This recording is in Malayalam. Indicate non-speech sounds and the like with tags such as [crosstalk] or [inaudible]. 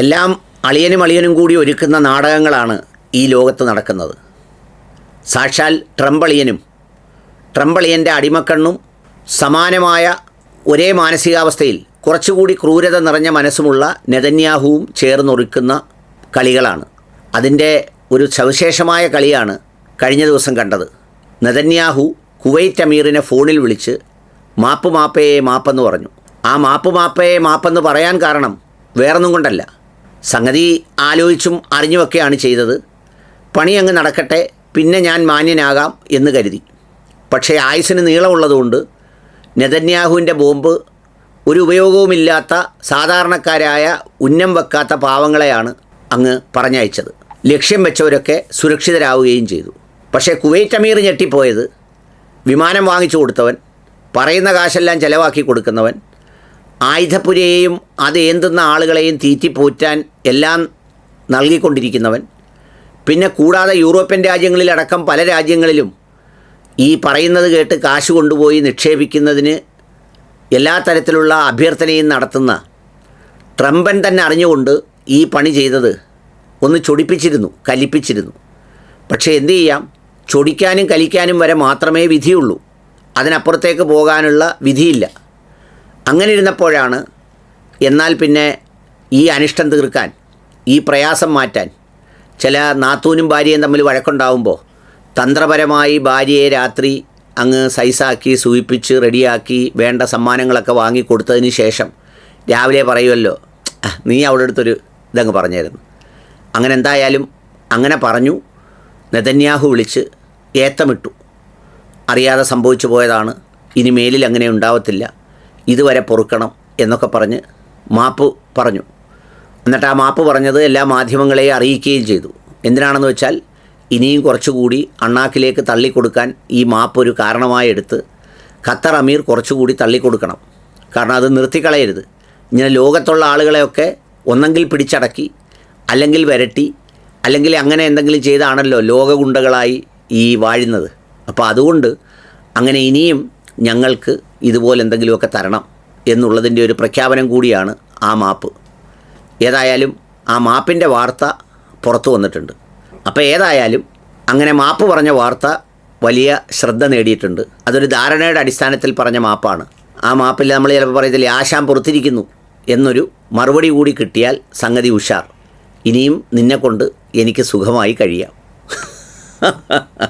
എല്ലാം അളിയനും അളിയനും കൂടി ഒരുക്കുന്ന നാടകങ്ങളാണ് ഈ ലോകത്ത് നടക്കുന്നത്. സാക്ഷാൽ ട്രംപളിയനും ട്രംപളിയന്റെ അടിമക്കണ്ണും സമാനമായ ഒരേ മാനസികാവസ്ഥയിൽ കുറച്ചുകൂടി ക്രൂരത നിറഞ്ഞ മനസ്സുമുള്ള നെതന്യാഹുവും ചേർന്നൊരുക്കുന്ന കളികളാണ്. അതിന്റെ ഒരു സവിശേഷമായ കളിയാണ് കഴിഞ്ഞ ദിവസം കണ്ടത്. നെതന്യാഹു കുവൈറ്റ് അമീറിനെ ഫോണിൽ വിളിച്ച് മാപ്പ് മാപ്പയെ മാപ്പെന്ന് പറഞ്ഞു. ആ മാപ്പ് മാപ്പയെ മാപ്പെന്ന് പറയാൻ കാരണം വേറൊന്നും കൊണ്ടല്ല. സംഗതി ആലോചിച്ചും അറിഞ്ഞുമൊക്കെയാണ് ചെയ്തത്. പണി അങ്ങ് നടക്കട്ടെ പിന്നെ ഞാൻ മാന്യനാകാം എന്ന് കരുതി. പക്ഷേ ആയുസിന് നീളമുള്ളതുകൊണ്ട് നെതന്യാഹുവിന്റെ ബോംബ് ഒരു ഉപയോഗവുമില്ലാത്ത സാധാരണക്കാരായ ഉന്നം വെക്കാത്ത പാവങ്ങളെയാണ് അങ്ങ് പറഞ്ഞയച്ചത്. ലക്ഷ്യം വെച്ചവരൊക്കെ സുരക്ഷിതരാവുകയും ചെയ്തു. പക്ഷേ കുവൈറ്റ് അമീർ ഞെട്ടിപ്പോയത് വിമാനം വാങ്ങിച്ചു കൊടുത്തവൻ പറയുന്ന കാശെല്ലാം ചിലവാക്കി കൊടുക്കുന്നവൻ ആയുധപ്പുരയെയും അത് ഏന്തുന്ന ആളുകളെയും തീറ്റിപ്പോറ്റാൻ എല്ലാം നൽകിക്കൊണ്ടിരിക്കുന്നവൻ. പിന്നെ കൂടാതെ യൂറോപ്യൻ രാജ്യങ്ങളിലടക്കം പല രാജ്യങ്ങളിലും ഈ പറയുന്നത് കേട്ട് കാശ് കൊണ്ടുപോയി നിക്ഷേപിക്കുന്നതിന് എല്ലാ തരത്തിലുള്ള അഭ്യർത്ഥനയും നടത്തുന്ന ട്രംപൻ തന്നെ അറിഞ്ഞുകൊണ്ട് ഈ പണി ചെയ്തത് ഒന്ന് ചൊടിപ്പിച്ചിരുന്നു കലിപ്പിച്ചിരുന്നു. പക്ഷേ എന്തു ചെയ്യാം? ചൊടിക്കാനും കലിക്കാനും വരെ മാത്രമേ വിധിയുള്ളൂ. അതിനപ്പുറത്തേക്ക് പോകാനുള്ള വിധിയില്ല. അങ്ങനെ ഇരുന്നപ്പോഴാണ് എന്നാൽ പിന്നെ ഈ അനിഷ്ടം തീർക്കാൻ ഈ പ്രയാസം മാറ്റാൻ ചില നാത്തൂനും ഭാര്യയും തമ്മിൽ വഴക്കുണ്ടാവുമ്പോൾ തന്ത്രപരമായി ഭാര്യയെ രാത്രി അങ്ങ് സൈസാക്കി സൂയിപ്പിച്ച് റെഡിയാക്കി വേണ്ട സമ്മാനങ്ങളൊക്കെ വാങ്ങി കൊടുത്തതിന് ശേഷം രാവിലെ പറയുമല്ലോ നീ അവിടെ അടുത്തൊരു ഇതങ്ങ് പറഞ്ഞായിരുന്നു. അങ്ങനെ എന്തായാലും അങ്ങനെ പറഞ്ഞു. നെതന്യാഹു വിളിച്ച് ഏത്തമിട്ടു. അറിയാതെ സംഭവിച്ചു പോയതാണ്. ഇനി മേലിൽ അങ്ങനെ ഉണ്ടാവത്തില്ല. ഇതുവരെ പൊറുക്കണം എന്നൊക്കെ പറഞ്ഞ് മാപ്പ് പറഞ്ഞു. എന്നിട്ട് ആ മാപ്പ് പറഞ്ഞത് എല്ലാ മാധ്യമങ്ങളെയും അറിയിക്കുകയും ചെയ്തു. എന്തിനാണെന്ന് വെച്ചാൽ ഇനിയും കുറച്ചുകൂടി അണ്ണാക്കിലേക്ക് തള്ളിക്കൊടുക്കാൻ ഈ മാപ്പ് ഒരു കാരണമായി എടുത്ത് ഖത്തർ അമീർ കുറച്ചുകൂടി തള്ളിക്കൊടുക്കണം. കാരണം അത് നിർത്തിക്കളയരുത്. ഇങ്ങനെ ലോകത്തുള്ള ആളുകളെയൊക്കെ ഒന്നെങ്കിൽ പിടിച്ചടക്കി അല്ലെങ്കിൽ വരട്ടി അല്ലെങ്കിൽ അങ്ങനെ എന്തെങ്കിലും ചെയ്താണല്ലോ ലോകഗുണ്ടകളായി ഈ വാഴുന്നത്. അപ്പോൾ അതുകൊണ്ട് അങ്ങനെ ഇനിയും ഞങ്ങൾക്ക് ഇതുപോലെ എന്തെങ്കിലുമൊക്കെ തരണം എന്നുള്ളതിന്റെ ഒരു പ്രഖ്യാപനം കൂടിയാണ് ആ മാപ്പ്. ഏതായാലും ആ മാപ്പിന്റെ വാർത്ത പുറത്തു വന്നിട്ടുണ്ട്. അപ്പോൾ ഏതായാലും അങ്ങനെ മാപ്പ് പറഞ്ഞ വാർത്ത വലിയ ശ്രദ്ധ നേടിയിട്ടുണ്ട്. അതൊരു ധാരണയുടെ അടിസ്ഥാനത്തിൽ പറഞ്ഞ മാപ്പാണ്. ആ മാപ്പിൽ നമ്മൾ ചിലപ്പോൾ പറയത്തില്ലേ ആശാൻ പുറത്തിരിക്കുന്നു എന്നൊരു മറുപടി കൂടി കിട്ടിയാൽ സംഗതി ഉഷാർ. ഇനിയും നിന്നെക്കൊണ്ട് എനിക്ക് സുഖമായി കഴിയാം. [laughs]